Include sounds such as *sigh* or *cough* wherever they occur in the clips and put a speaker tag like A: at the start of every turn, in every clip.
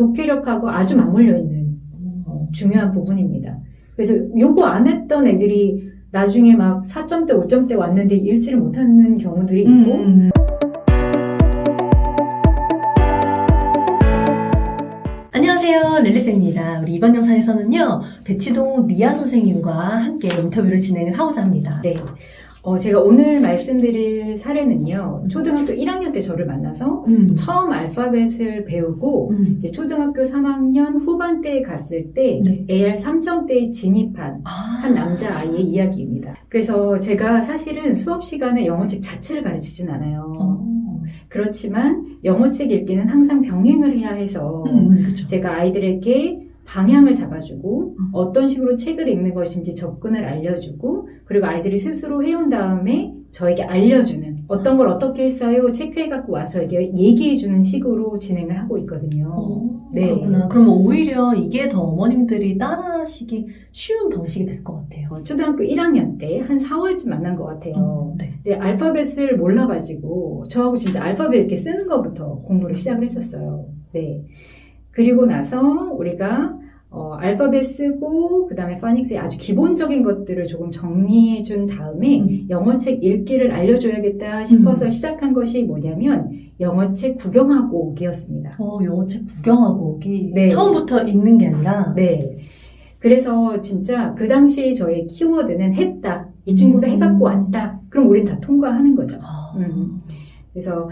A: 독해력하고 아주 맞물려 있는 어, 중요한 부분입니다. 그래서 요거 안 했던 애들이 나중에 막 4점대, 5점대 왔는데 읽지를 못하는 경우들이 있고
B: 음. 안녕하세요. 릴리쌤입니다. 우리 이번 영상에서는요, 대치동 리아 선생님과 함께 인터뷰를 진행을 하고자 합니다.
A: 네. 어, 제가 오늘 말씀드릴 사례는요, 초등학교 1학년 때 저를 만나서
B: 음.
A: 처음 알파벳을 배우고
B: 음.
A: 이제 초등학교 3학년 후반때에 갔을 때
B: 네.
A: AR 3점대에 진입한
B: 아.
A: 한 남자아이의 이야기입니다. 그래서 제가 사실은 수업 시간에 영어책 자체를 가르치진 않아요.
B: 어.
A: 그렇지만 영어책 읽기는 항상 병행을 해야 해서
B: 음, 그쵸.
A: 제가 아이들에게 방향을 잡아주고
B: 음.
A: 어떤 식으로 책을 읽는 것인지 접근을 알려주고 그리고 아이들이 스스로 해온 다음에 저에게 알려주는 어떤 걸 어떻게 했어요 체크해 갖고 와서 이게 얘기해 주는 식으로 진행을 하고 있거든요.
B: 어,
A: 네.
B: 그렇구나. 그러면 오히려 이게 더 어머님들이 따라하시기 쉬운 방식이 될 것 같아요.
A: 어, 초등학교 1학년 때 한 4월쯤 만난 것 같아요.
B: 어, 네.
A: 근데 알파벳을 몰라가지고 저하고 진짜 알파벳 이렇게 쓰는 것부터 공부를 시작을 했었어요. 네. 그리고 나서 우리가 어, 알파벳 쓰고 그 다음에 파닉스의 아주 기본적인 것들을 조금 정리해 준 다음에
B: 음.
A: 영어책 읽기를 알려줘야겠다 싶어서 시작한 것이 뭐냐면 영어책 구경하고 오기였습니다.
B: 어, 영어책 구경하고 오기.
A: 네.
B: 처음부터 읽는 게 아니라.
A: 네. 그래서 진짜 그 당시 저의 키워드는 했다. 이 친구가
B: 음.
A: 해갖고 왔다. 그럼 우린 다 통과하는 거죠.
B: 아.
A: 음. 그래서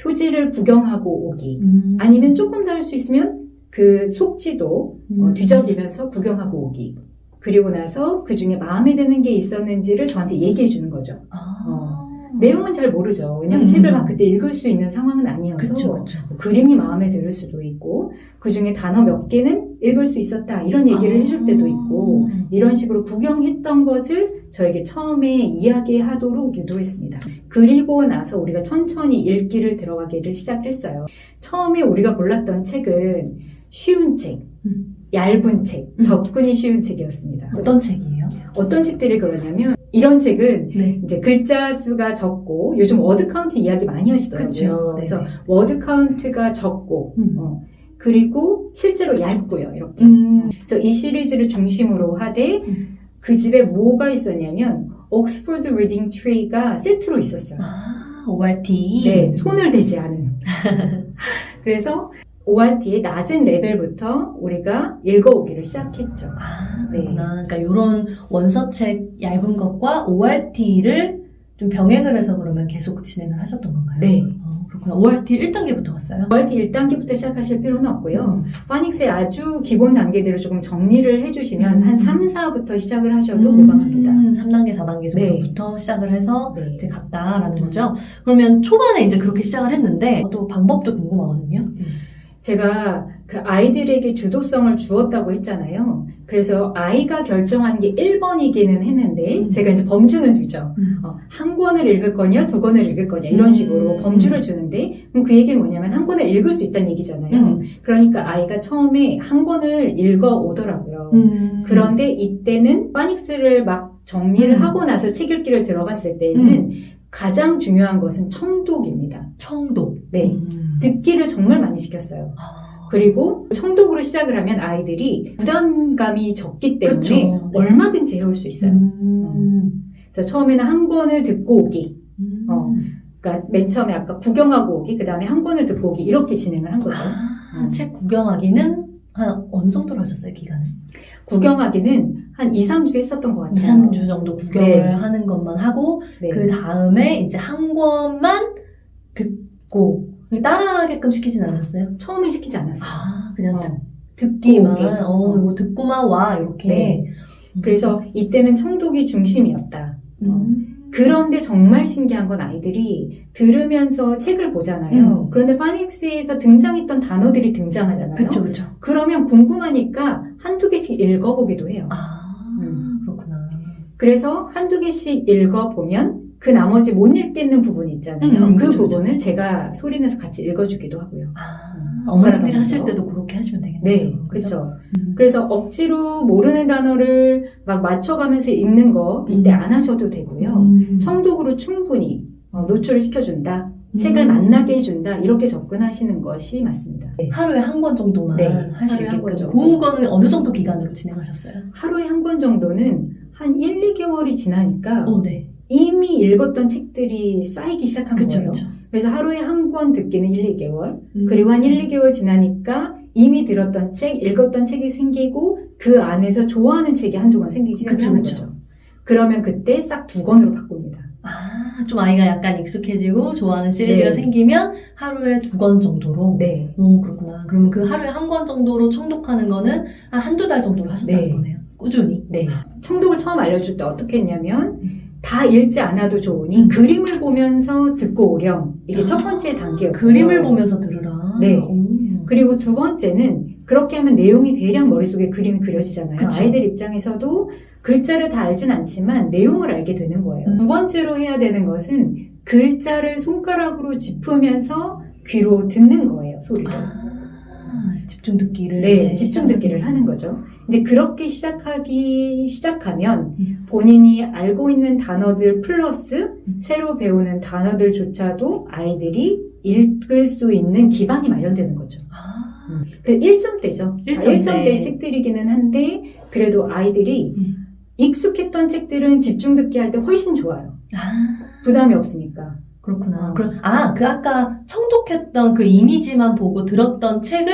A: 표지를 구경하고 오기.
B: 음.
A: 아니면 조금 더 할 수 있으면 그 속지도 어,
B: 음.
A: 뒤적이면서 구경하고 오기. 그리고 나서 그 중에 마음에 드는 게 있었는지를 저한테 얘기해 주는 거죠.
B: 아.
A: 내용은 잘 모르죠. 왜냐면
B: 음.
A: 책을 막 그때 읽을 수 있는 상황은 아니어서.
B: 그쵸, 그쵸.
A: 그림이 마음에 들 수도 있고, 그 중에 단어 몇 개는 읽을 수 있었다. 이런 얘기를
B: 아.
A: 해줄 때도 있고, 이런 식으로 구경했던 것을 저에게 처음에 이야기하도록 유도했습니다. 그리고 나서 우리가 천천히 읽기를 들어가기를 시작했어요. 처음에 우리가 골랐던 책은 쉬운 책,
B: 음.
A: 얇은 책,
B: 음.
A: 접근이 쉬운 책이었습니다.
B: 어떤 책이에요?
A: 어떤 책들이 그러냐면 이런 책은
B: 네.
A: 이제 글자 수가 적고 요즘 워드 카운트 이야기 많이 하시더라고요.
B: 그쵸.
A: 그래서
B: 네.
A: 워드 카운트가 적고
B: 음.
A: 어, 그리고 실제로 얇고요. 이렇게.
B: 음.
A: 그래서 이 시리즈를 중심으로 하되
B: 음.
A: 그 집에 뭐가 있었냐면 옥스퍼드 리딩 트리가 세트로 있었어요.
B: 아, ORT.
A: 네, 손을 대지 않은. *laughs* 그래서 ORT의 낮은 레벨부터 우리가 읽어오기를 시작했죠.
B: 아,
A: 네.
B: 그렇구나. 그러니까 이런 원서책 얇은 것과 ORT를 좀 병행을 해서 그러면 계속 진행을 하셨던 건가요?
A: 네.
B: 어, 그렇구나. ORT 1단계부터 갔어요?
A: ORT 1단계부터 시작하실 필요는 없고요.
B: 음.
A: 파닉스의 아주 기본 단계들을 조금 정리를 해주시면
B: 음.
A: 한 3, 4부터 시작을 하셔도 무방합니다.
B: 3단계, 4단계
A: 네.
B: 정도부터 시작을 해서
A: 네.
B: 이제 갔다라는 거죠. 그러면 초반에 이제 그렇게 시작을 했는데 또 방법도 궁금하거든요.
A: 제가 그 아이들에게 주도성을 주었다고 했잖아요. 그래서 아이가 결정하는 게 1번이기는 했는데
B: 음.
A: 제가 이제 범주는 주죠.
B: 음.
A: 어, 한 권을 읽을 거냐, 두 권을 읽을 거냐 이런
B: 음.
A: 식으로 범주를 주는데 그럼 그 얘기는 뭐냐면 한 권을 읽을 수 있다는 얘기잖아요.
B: 음.
A: 그러니까 아이가 처음에 한 권을 읽어 오더라고요.
B: 음.
A: 그런데 이때는 파닉스를 막 정리를
B: 음.
A: 하고 나서 책 읽기를 들어갔을 때는 가장 중요한 것은 청독입니다.
B: 청도.
A: 네.
B: 음.
A: 듣기를 정말 많이 시켰어요.
B: 아.
A: 그리고 청독으로 시작을 하면 아이들이 부담감이 적기 때문에
B: 그쵸. 네.
A: 얼마든지 해올 수 있어요.
B: 음.
A: 그래서 처음에는 한 권을 듣고 오기.
B: 음.
A: 어. 그러니까 맨 처음에 아까 구경하고 오기, 그 다음에 한 권을 듣고 오기 이렇게 진행을 한 거죠.
B: 아,
A: 음.
B: 책 구경하기는 한 어느 정도로 하셨어요, 기간을?
A: 구경하기는 한 2, 3주 했었던 것
B: 2,
A: 같아요.
B: 3주 정도 구경을
A: 네.
B: 하는 것만 하고,
A: 네.
B: 그 다음에 이제 한 권만 듣고, 따라하게끔 시키진 않으셨어요?
A: 처음에 시키지 않았어요.
B: 아, 그냥
A: 어.
B: 듣,
A: 듣고
B: 기만
A: 오기.
B: 어,
A: 어.
B: 이거 듣고만 와, 이렇게.
A: 네. 그래서 이때는 청독이 중심이었다.
B: 음.
A: 그런데 정말 신기한 건 아이들이 들으면서 책을 보잖아요.
B: 음.
A: 그런데 파닉스에서 등장했던 단어들이 등장하잖아요.
B: 그쵸, 그쵸.
A: 그러면 궁금하니까 한두 개씩 읽어보기도 해요.
B: 아,
A: 음.
B: 그렇구나.
A: 그래서 한두 개씩 읽어보면 그 나머지 못 읽겠는 부분 있잖아요.
B: 음,
A: 그
B: 그쵸, 그쵸.
A: 부분을 제가 소리내서 같이 읽어주기도 하고요.
B: 아,
A: 음.
B: 어머님들이 하실. 때도 그렇게 하시면 되겠네요.
A: 네? 그렇죠.
B: 음.
A: 그래서 억지로 모르는 단어를 막 맞춰가면서 읽는 거 이때
B: 음.
A: 안 하셔도 되고요.
B: 음.
A: 청독으로 충분히 어, 노출을 시켜준다. 책을
B: 음.
A: 만나게 해준다 이렇게 접근하시는 것이 맞습니다. 네.
B: 하루에 한 권 정도만
A: 네,
B: 할수
A: 하루에 한권
B: 있게끔. 그거는 어느 정도 기간으로 진행하셨어요?
A: 하루에 한 권 정도는 한 1, 2개월이 지나니까
B: 어, 네.
A: 이미 읽었던 책들이 쌓이기 시작한
B: 그쵸,
A: 거예요.
B: 그쵸.
A: 그래서 하루에 한 권 듣기는 1, 2개월,
B: 음.
A: 그리고 한 1, 2개월 지나니까 이미 들었던 책, 읽었던 책이 생기고 그 안에서 좋아하는 책이 한두 권 생기기 시작하는
B: 그쵸.
A: 거죠. 그러면 그때 싹 두 권으로 바꿉니다.
B: 아, 좀 아이가 약간 익숙해지고 좋아하는 시리즈가
A: 네.
B: 생기면 하루에 두 권 정도로.
A: 네.
B: 오, 그렇구나. 그러면 그 하루에 한 권 정도로 청독하는 거는 한 한두 달 정도로 하셨다는
A: 네.
B: 거네요. 꾸준히.
A: 네. 청독을 처음 알려줄 때 어떻게 했냐면
B: 음.
A: 다 읽지 않아도 좋으니
B: 음.
A: 그림을 보면서 듣고 오렴. 이게
B: 아,
A: 첫 번째 단계였고요.
B: 그림을 보면서 들으라.
A: 네.
B: 오.
A: 그리고 두 번째는 그렇게 하면 내용이 대략 머릿속에 그림이 그려지잖아요.
B: 그쵸.
A: 아이들 입장에서도 글자를 다 알진 않지만 내용을 알게 되는 거예요.
B: 음.
A: 두 번째로 해야 되는 것은 글자를 손가락으로 짚으면서 귀로 듣는 거예요, 소리를.
B: 아, 집중 듣기를.
A: 네, 집중 듣기를 하는 거죠. 이제 그렇게 시작하기 시작하면
B: 음.
A: 본인이 알고 있는 단어들 플러스
B: 음.
A: 새로 배우는 단어들조차도 아이들이 읽을 수 있는 기반이 마련되는 거죠.
B: 아,
A: 그 1점대죠.
B: 일점대.
A: 1점대 책들이기는 한데 그래도 아이들이
B: 음.
A: 익숙했던 책들은 집중 듣기 할 때 훨씬 좋아요.
B: 아.
A: 부담이 없으니까.
B: 그렇구나.
A: 어.
B: 그럼 아, 그 아까 청독했던 그 이미지만 보고 들었던 책을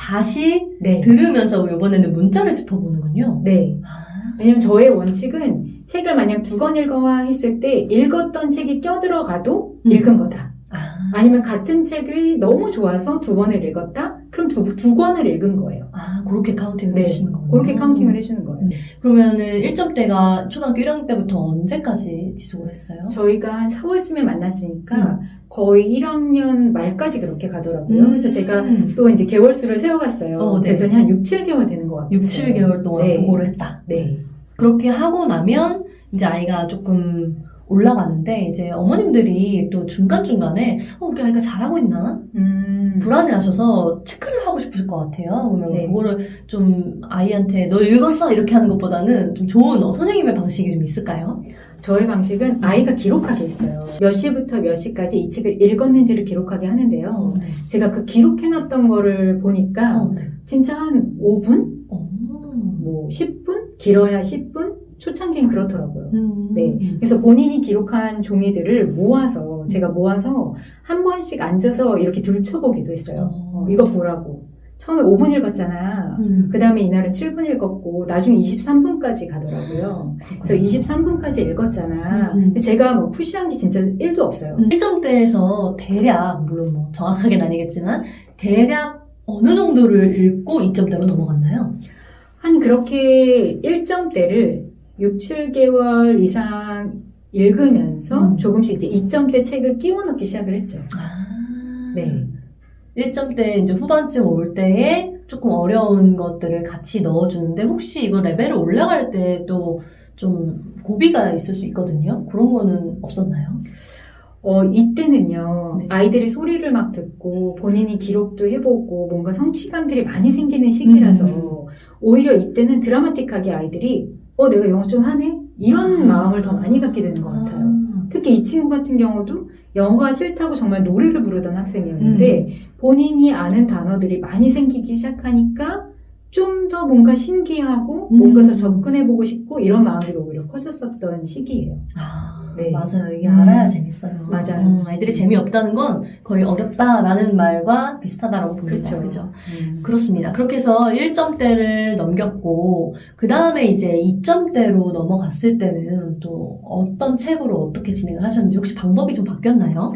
B: 다시
A: 네.
B: 들으면서 이번에는 문자를 짚어보는군요.
A: 네.
B: 아,
A: 왜냐면 저의 원칙은 책을 만약 두 권 읽어와 했을 때 읽었던 책이 껴들어가도
B: 음.
A: 읽은 거다.
B: 아,
A: 아니면 같은 책이 너무 좋아서 두 번을 읽었다? 그럼 두, 두 권을 읽은 거예요.
B: 아, 그렇게 카운팅을
A: 네.
B: 해주시는 거군요.
A: 그렇게 카운팅을 해주는 거예요.
B: 그러면은 1점대가 초등학교 1학년 때부터 언제까지 지속을 했어요?
A: 저희가 한 4월쯤에 만났으니까
B: 음.
A: 거의 1학년 말까지 그렇게 가더라고요. 그래서 제가
B: 음.
A: 또 이제 개월수를 세워봤어요.
B: 어, 네.
A: 그랬더니 한 6, 7개월 되는 것 같아요.
B: 6, 7개월 동안
A: 네.
B: 보고를 했다.
A: 네.
B: 그렇게 하고 나면 이제 아이가 조금 올라가는데 이제 어머님들이 또 중간중간에 어, 우리 아이가 잘하고 있나?
A: 음.
B: 불안해하셔서 체크를 하고 싶으실 것 같아요. 그러면
A: 네.
B: 그거를 좀 아이한테 너 읽었어 이렇게 하는 것보다는 좀 좋은 어, 선생님의 방식이 좀 있을까요?
A: 저의 방식은 아이가 기록하게 했어요. 몇 시부터 몇 시까지 이 책을 읽었는지를 기록하게 하는데요.
B: 네.
A: 제가 그 기록해놨던 거를 보니까
B: 어, 네.
A: 진짜 한 5분?
B: 어.
A: 뭐 10분? 길어야 10분? 초창기엔 그렇더라고요.
B: 음.
A: 네. 그래서 본인이 기록한 종이들을 모아서 제가 모아서 한 번씩 앉아서 이렇게 들춰보기도 했어요.
B: 어.
A: 어, 이거 보라고. 처음에 5분 읽었잖아.
B: 음.
A: 그 다음에 이날은 7분 읽었고 나중에 23분까지 가더라고요. 그래서 23분까지 읽었잖아.
B: 음.
A: 근데 제가 뭐 푸시한 게 진짜 1도 없어요.
B: 1점대에서 대략, 물론 뭐 정확하게는 아니겠지만, 대략 어느 정도를 읽고 2점대로 넘어갔나요?
A: 한 그렇게 1점대를 6, 7개월 이상 읽으면서
B: 음.
A: 조금씩 이제 2점대 책을 끼워 넣기 시작을 했죠.
B: 아.
A: 네.
B: 1점대 이제 후반쯤 올 때에 조금 어려운 것들을 같이 넣어주는데, 혹시 이거 레벨을 올라갈 때 또 좀 고비가 있을 수 있거든요? 그런 거는 없었나요?
A: 어, 이때는요,
B: 네.
A: 아이들이 소리를 막 듣고 본인이 기록도 해보고 뭔가 성취감들이 많이 생기는 시기라서
B: 음.
A: 오히려 이때는 드라마틱하게 아이들이 어, 내가 영어 좀 하네? 이런 마음을 더 많이 갖게 되는 것 같아요.
B: 아.
A: 특히 이 친구 같은 경우도 영어가 싫다고 정말 노래를 부르던 학생이었는데
B: 음.
A: 본인이 아는 단어들이 많이 생기기 시작하니까 좀 더 뭔가 신기하고
B: 음.
A: 뭔가 더 접근해보고 싶고 이런 마음들이 오히려 커졌었던 시기예요.
B: 아,
A: 네.
B: 맞아요. 이게
A: 음.
B: 알아야 재밌어요.
A: 맞아요.
B: 음, 아이들이 재미없다는 건 거의 어렵다라는 말과 비슷하다라고 봅니다.
A: 그쵸.
B: 그죠?
A: 음.
B: 그렇습니다. 그렇게 해서 1점대를 넘겼고, 그 다음에 이제 2점대로 넘어갔을 때는 또 어떤 책으로 어떻게 진행을 하셨는지 혹시 방법이 좀 바뀌었나요?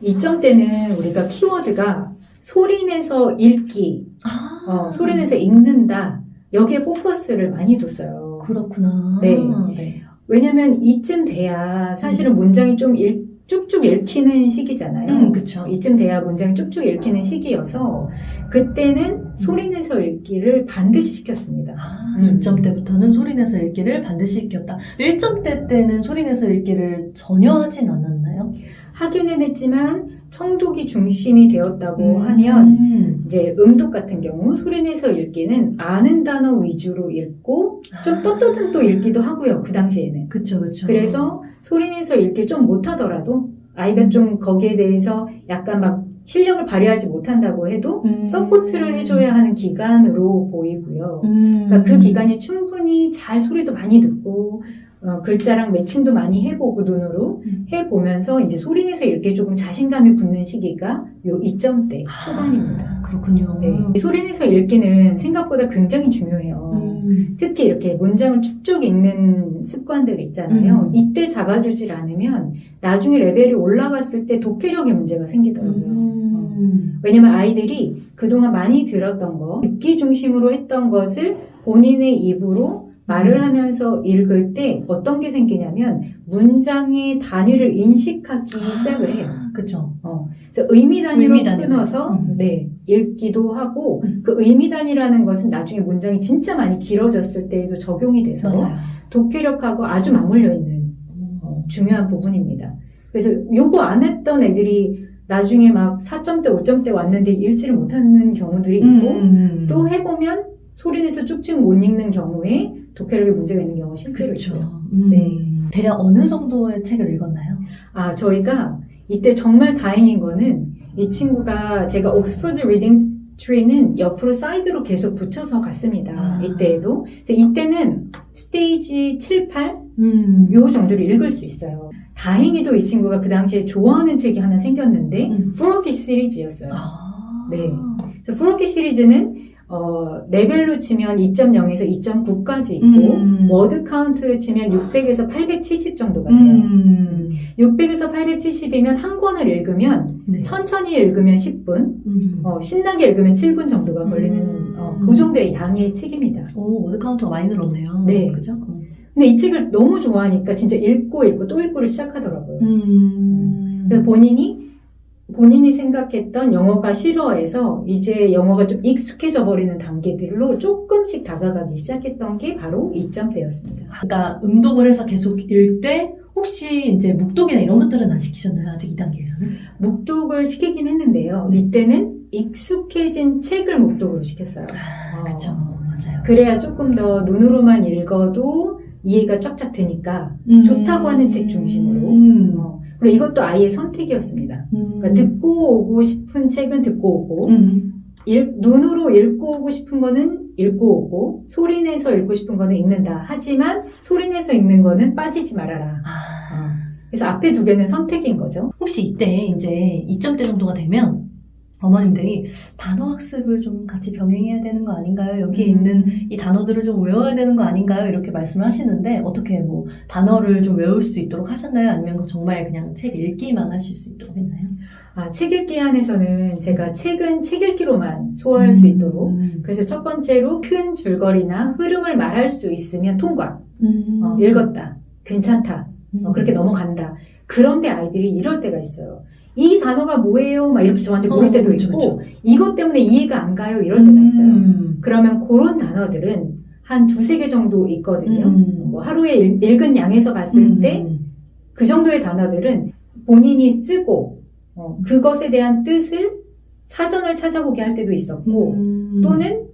A: 이점 때는 우리가 키워드가 소리내서 읽기,
B: 아,
A: 어, 소리내서 읽는다. 여기에 포커스를 많이 뒀어요.
B: 그렇구나.
A: 네.
B: 네.
A: 왜냐면 이쯤 돼야 사실은 문장이 좀 읽- 쭉쭉 읽히는 시기잖아요.
B: 음, 그쵸.
A: 이쯤 돼야 문장이 쭉쭉 읽히는 시기여서 그때는 소리내서 읽기를 반드시 시켰습니다.
B: 아,
A: 음.
B: 2점대부터는 소리내서 읽기를 반드시 시켰다. 1점대 때는 소리내서 읽기를 전혀 하진 않았나요?
A: 하기는 했지만 청독이 중심이 되었다고
B: 음.
A: 하면 이제 음독 같은 경우 소리내서 읽기는 아는 단어 위주로 읽고 좀
B: 아.
A: 떳떳은 또 읽기도 하고요. 그 당시에는.
B: 그쵸, 그쵸.
A: 그래서 소리내서 읽기 좀 못하더라도 아이가 좀 거기에 대해서 약간 막 실력을 발휘하지 못한다고 해도
B: 음.
A: 서포트를 해줘야 하는 기간으로 보이고요.
B: 음.
A: 그러니까 그 기간이 충분히 잘 소리도 많이 듣고 어, 글자랑 매칭도 많이 해보고 눈으로
B: 음.
A: 해보면서 이제 소리내서 읽기에 조금 자신감이 붙는 시기가 요 2점대 초반입니다.
B: 아, 그렇군요.
A: 네. 이 소리내서 읽기는 생각보다 굉장히 중요해요.
B: 음.
A: 특히 이렇게 문장을 쭉쭉 읽는 습관들 있잖아요.
B: 음.
A: 이때 잡아주질 않으면 나중에 레벨이 올라갔을 때 독해력에 문제가 생기더라고요.
B: 음.
A: 왜냐면 아이들이 그동안 많이 들었던 거, 듣기 중심으로 했던 것을 본인의 입으로 말을
B: 음.
A: 하면서 읽을 때 어떤 게 생기냐면 문장의 단위를 인식하기 시작을 해요.
B: 아, 그쵸.
A: 어, 그래서 의미 단위로
B: 의미.
A: 끊어서
B: 음.
A: 네 읽기도 하고
B: 음.
A: 그 의미 단위라는 것은 나중에 문장이 진짜 많이 길어졌을 때에도 적용이 돼서
B: 맞아요.
A: 독해력하고 아주 맞물려 있는 어, 중요한 부분입니다. 그래서 요거 안 했던 애들이 나중에 막 4점대, 5점대 왔는데 읽지를 못하는 경우들이 있고
B: 음.
A: 또 해보면 소리내서 쭉쭉 못 읽는 경우에 독해력에 문제가 있는 경우가 실제로 있고요.
B: 그렇죠. 음.
A: 네.
B: 대략 어느 정도의 책을 읽었나요?
A: 아, 저희가 이때 정말 다행인 거는 이 친구가 제가 옥스퍼드 리딩 트리는 옆으로 사이드로 계속 붙여서 갔습니다.
B: 아.
A: 이때에도. 이때는 스테이지 7, 8?
B: 음.
A: 요 정도를 읽을 수 있어요. 다행히도 이 친구가 그 당시에 좋아하는 책이 하나 생겼는데,
B: 음.
A: 프로기 시리즈였어요.
B: 아.
A: 네. 그래서 프로기 시리즈는 어, 레벨로 치면 2.0에서 2.9까지 있고,
B: 음.
A: 워드 카운트로 치면 600에서 870 정도가 돼요.
B: 음.
A: 600에서 870이면 한 권을 읽으면
B: 네.
A: 천천히 읽으면 10분,
B: 음.
A: 어, 신나게 읽으면 7분 정도가 걸리는
B: 음.
A: 어, 그 정도의 양의 책입니다.
B: 오, 워드 카운터가 많이 늘었네요.
A: 네.
B: 그죠? 음.
A: 근데 이 책을 너무 좋아하니까 진짜 읽고 읽고 또 읽고를 시작하더라고요.
B: 음.
A: 그래서 본인이 본인이 생각했던 영어가 싫어해서 이제 영어가 좀 익숙해져 버리는 단계들로 조금씩 다가가기 시작했던 게 바로 2점대였습니다.
B: 그러니까 음독을 해서 계속 읽을 때 혹시 이제 묵독이나 이런 것들은 안 시키셨나요? 아직 2단계에서는?
A: 묵독을 시키긴 했는데요.
B: 네.
A: 이때는 익숙해진 책을 묵독으로 시켰어요.
B: 아,
A: 어.
B: 그쵸. 맞아요.
A: 그래야 조금 더 눈으로만 읽어도 이해가 쫙쫙 되니까
B: 음.
A: 좋다고 하는 책 중심으로.
B: 음.
A: 어, 그리고 이것도 아이의 선택이었습니다.
B: 음.
A: 그러니까 듣고 오고 싶은 책은 듣고 오고
B: 음.
A: 읽- 눈으로 읽고 오고 싶은 거는 읽고 오고 소리 내서 읽고 싶은 거는 읽는다. 하지만 소리 내서 읽는 거는 빠지지 말아라.
B: 아.
A: 그래서 앞에 두 개는 선택인 거죠.
B: 혹시 이때 이제 2점대 정도가 되면 어머님들이 단어 학습을 좀 같이 병행해야 되는 거 아닌가요? 여기에
A: 음.
B: 있는 이 단어들을 좀 외워야 되는 거 아닌가요? 이렇게 말씀을 하시는데 어떻게 뭐 단어를 좀 외울 수 있도록 하셨나요? 아니면 정말 그냥 책 읽기만 하실 수 있도록 했나요?
A: 아, 책 읽기 한에서는 제가 책은 책 읽기로만 소화할 수 있도록
B: 음.
A: 그래서 첫 번째로 큰 줄거리나 흐름을 말할 수 있으면 통과.
B: 음.
A: 어, 읽었다. 괜찮다. 어,
B: 음.
A: 그렇게 넘어간다. 그런데 아이들이 이럴 때가 있어요. 이 단어가 뭐예요? 막 이렇게 저한테 물을
B: 어,
A: 때도
B: 그쵸,
A: 있고, 이것 때문에 이해가 안 가요? 이럴 때가 있어요.
B: 음.
A: 그러면 그런 단어들은 한 두세 개 정도 있거든요.
B: 음.
A: 뭐 하루에 읽- 읽은 양에서 봤을
B: 음.
A: 때그 정도의 단어들은 본인이 쓰고, 어, 그것에 대한 뜻을 사전을 찾아보게 할 때도 있었고,
B: 음.
A: 또는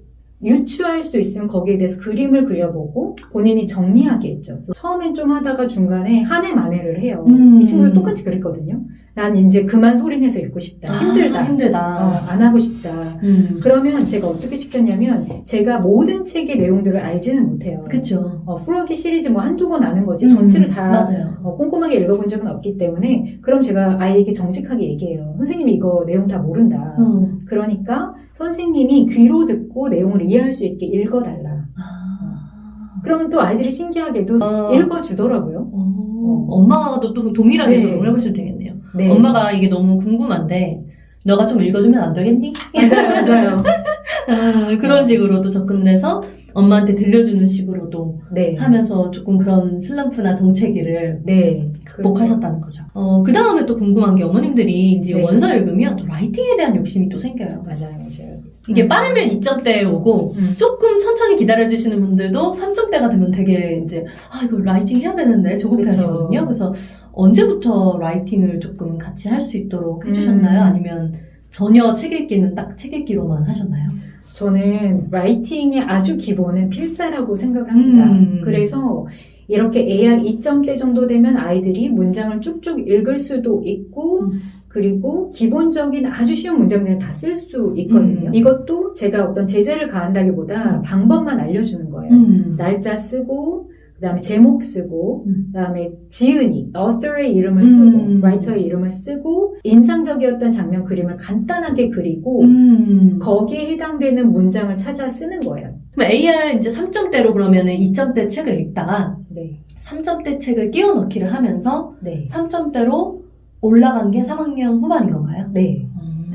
A: 유추할 수 있으면 거기에 대해서 그림을 그려보고 본인이 정리하게 했죠. 처음엔 좀 하다가 중간에 한 해 만회를 해요.
B: 음.
A: 이 친구도 똑같이 그랬거든요. 난 이제 그만 소리내서 읽고 싶다.
B: 아,
A: 힘들다.
B: 힘들다.
A: 어, 안 하고 싶다.
B: 음.
A: 그러면 제가 어떻게 시켰냐면 제가 모든 책의 내용들을 알지는 못해요.
B: 그쵸.
A: 어, 프로기 시리즈 뭐 한두 권 아는 거지
B: 음.
A: 전체를 다. 어, 꼼꼼하게 읽어본 적은 없기 때문에 그럼 제가 아이에게 정직하게 얘기해요. 선생님이 이거 내용 다 모른다.
B: 어.
A: 그러니까 선생님이 귀로 듣고 내용을 이해할 수 있게 읽어달라.
B: 아.
A: 그러면 또 아이들이 신기하게도
B: 어.
A: 읽어주더라고요.
B: 어, 엄마도 또 동일하게
A: 네.
B: 적용을 해보시면 되겠네요.
A: 네.
B: 엄마가 이게 너무 궁금한데, 너가 좀 읽어주면 안 되겠니? *laughs*
A: 맞아요, 맞아요. *laughs*
B: 아, 그런 식으로 도 접근을 해서 엄마한테 들려주는 식으로도
A: 네.
B: 하면서 조금 그런 슬럼프나 정체기를
A: 네.
B: 극복하셨다는 거죠. 어, 그 다음에 또 궁금한 게 어머님들이 이제
A: 네.
B: 원서 읽으면 또 라이팅에 대한 욕심이 또 생겨요.
A: 맞아요, 맞아요.
B: 이게
A: 음.
B: 빠르면 2점대에 오고,
A: 음.
B: 조금 천천히 기다려주시는 분들도 3점대가 되면 되게 이제, 아, 이거 라이팅 해야 되는데 조급해. 하시거든요. 그래서 언제부터 라이팅을 조금 같이 할 수 있도록 해주셨나요?
A: 음.
B: 아니면 전혀 책 읽기는 딱 책 읽기로만 하셨나요?
A: 저는 라이팅의 아주 기본은 필사라고 생각을 합니다.
B: 음.
A: 그래서 이렇게 AR 2점대 정도 되면 아이들이 문장을 쭉쭉 읽을 수도 있고
B: 음.
A: 그리고 기본적인 아주 쉬운 문장들을 다 쓸 수 있거든요.
B: 음.
A: 이것도 제가 어떤 제재를 가한다기보다 방법만 알려주는 거예요.
B: 음.
A: 날짜 쓰고 그다음에 제목 쓰고
B: 음.
A: 그다음에 지은이 author의 이름을 쓰고
B: 음.
A: writer의 이름을 쓰고 인상적이었던 장면 그림을 간단하게 그리고
B: 음.
A: 거기에 해당되는 문장을 찾아 쓰는 거예요.
B: 그럼 AR 이제 3점대로 그러면은 2점대 책을 읽다가
A: 네.
B: 3점대 책을 끼워 넣기를 하면서
A: 네.
B: 3점대로 올라간 게 3학년 후반인 건가요?
A: 네.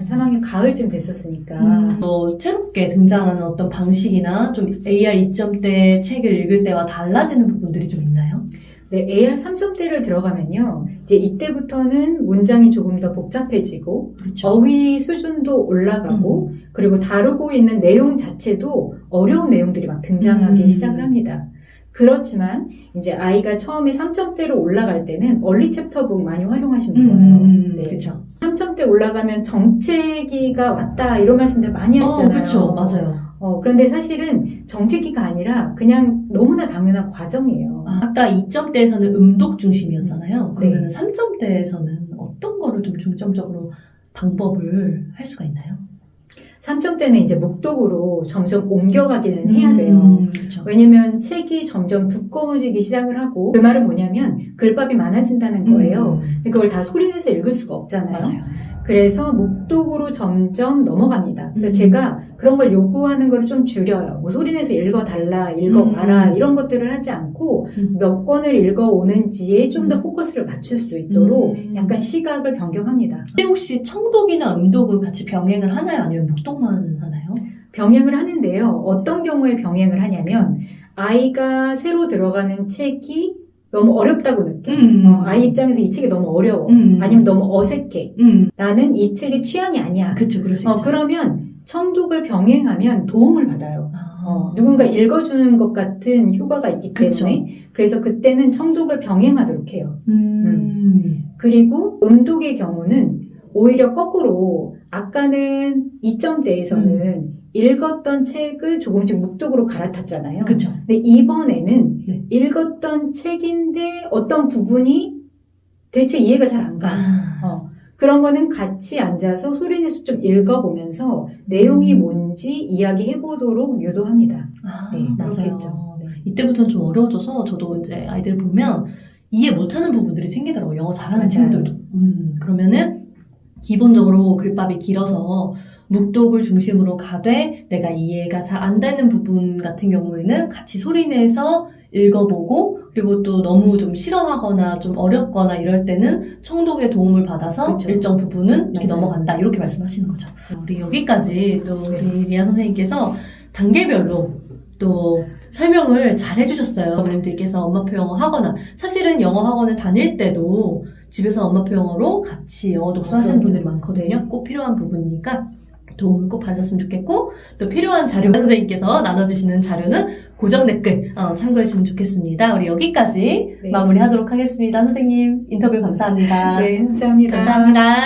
A: 한 3학년 가을쯤 됐었으니까
B: 음, 또 새롭게 등장하는 어떤 방식이나 좀 AR 2점대 책을 읽을 때와 달라지는 부분들이 좀 있나요?
A: 네, AR 3점대를 들어가면요. 이제 이때부터는 문장이 조금 더 복잡해지고
B: 그렇죠.
A: 어휘 수준도 올라가고 그리고 다루고 있는 내용 자체도 어려운 내용들이 막 등장하기
B: 음.
A: 시작을 합니다. 그렇지만 이제 아이가 처음에 3점대로 올라갈 때는 얼리 챕터북 많이 활용하시면 좋아요.
B: 음,
A: 네.
B: 그렇죠.
A: 3점대 올라가면 정체기가 왔다 이런 말씀들 많이
B: 어,
A: 하시잖아요.
B: 그렇죠. 맞아요.
A: 어, 그런데 사실은 정체기가 아니라 그냥 너무나 당연한 과정이에요.
B: 아, 아까 2점대에서는 음독 중심이었잖아요.
A: 네.
B: 그러면 3점대에서는 어떤 거를 좀 중점적으로 방법을 할 수가 있나요?
A: 3점대는 이제 묵독으로 점점 옮겨가기는 해야 돼요.
B: 음, 그렇죠.
A: 왜냐면 책이 점점 두꺼워지기 시작을 하고 그 말은 뭐냐면 글밥이 많아진다는 거예요.
B: 음,
A: 근데 그걸 다 소리내서 읽을 수가 없잖아요.
B: 맞아요.
A: 그래서 묵독으로 점점 넘어갑니다. 그래서
B: 음.
A: 제가 그런 걸 요구하는 거를 좀 줄여요. 뭐 소리내서 읽어달라, 읽어봐라
B: 음.
A: 이런 것들을 하지 않고
B: 음.
A: 몇 권을 읽어오는지에 좀더
B: 음.
A: 포커스를 맞출 수 있도록
B: 음.
A: 약간 시각을 변경합니다.
B: 근데 혹시 청독이나 음독을 같이 병행을 하나요? 아니면 묵독만 하나요?
A: 병행을 하는데요. 어떤 경우에 병행을 하냐면 아이가 새로 들어가는 책이 너무 어렵다고 느껴.
B: 음.
A: 어, 아이 입장에서 이 책이 너무 어려워.
B: 음.
A: 아니면 너무 어색해.
B: 음,
A: 나는 이 책의 취향이 아니야.
B: 그쵸, 그럴 수
A: 어,
B: 있죠.
A: 그러면 청독을 병행하면 도움을 받아요.
B: 아.
A: 어, 누군가 읽어주는 것 같은 효과가 있기
B: 그쵸.
A: 때문에 그래서 그때는 청독을 병행하도록 해요.
B: 음.
A: 그리고 음독의 경우는 오히려 거꾸로 아까는 2점대에서는 읽었던 책을 조금씩 묵독으로 갈아탔잖아요.
B: 그쵸.
A: 근데 이번에는
B: 네.
A: 읽었던 책인데 어떤 부분이 대체 이해가 잘 안 가.
B: 아.
A: 어, 그런 거는 같이 앉아서 소리내서 좀 읽어보면서 내용이
B: 음.
A: 뭔지 이야기해보도록 유도합니다.
B: 아,
A: 네,
B: 맞아요.
A: 네.
B: 이때부터는 좀 어려워져서 저도 이제 아이들 보면 이해 못하는 부분들이 생기더라고요. 영어 잘하는
A: 맞아요.
B: 친구들도. 음, 그러면은 기본적으로 글밥이 길어서 묵독을 중심으로 가되 내가 이해가 잘 안 되는 부분 같은 경우에는 같이 소리내서 읽어보고 그리고 또 너무 좀 싫어하거나 좀 어렵거나 이럴 때는 청독의 도움을 받아서
A: 그쵸.
B: 일정 부분은 이렇게
A: 맞아요.
B: 넘어간다 이렇게 말씀하시는 거죠. 우리 여기까지 또
A: 네.
B: 우리 미아 선생님께서 단계별로 또 설명을 잘 해주셨어요. 어머님들께서 엄마표 영어 하거나 사실은 영어 학원을 다닐 때도 집에서 엄마표 영어로 같이 영어 독서 하시는
A: 그럼요.
B: 분들이 많거든요. 꼭 필요한 부분이니까 도움을 꼭 받으셨으면 좋겠고 또 필요한 자료 *laughs* 선생님께서 나눠주시는 자료는 고정 댓글 어, 참고해주시면 좋겠습니다. 우리 여기까지
A: 네.
B: 마무리하도록 하겠습니다. 선생님 인터뷰 감사합니다.
A: 네, 감사합니다.
B: 감사합니다.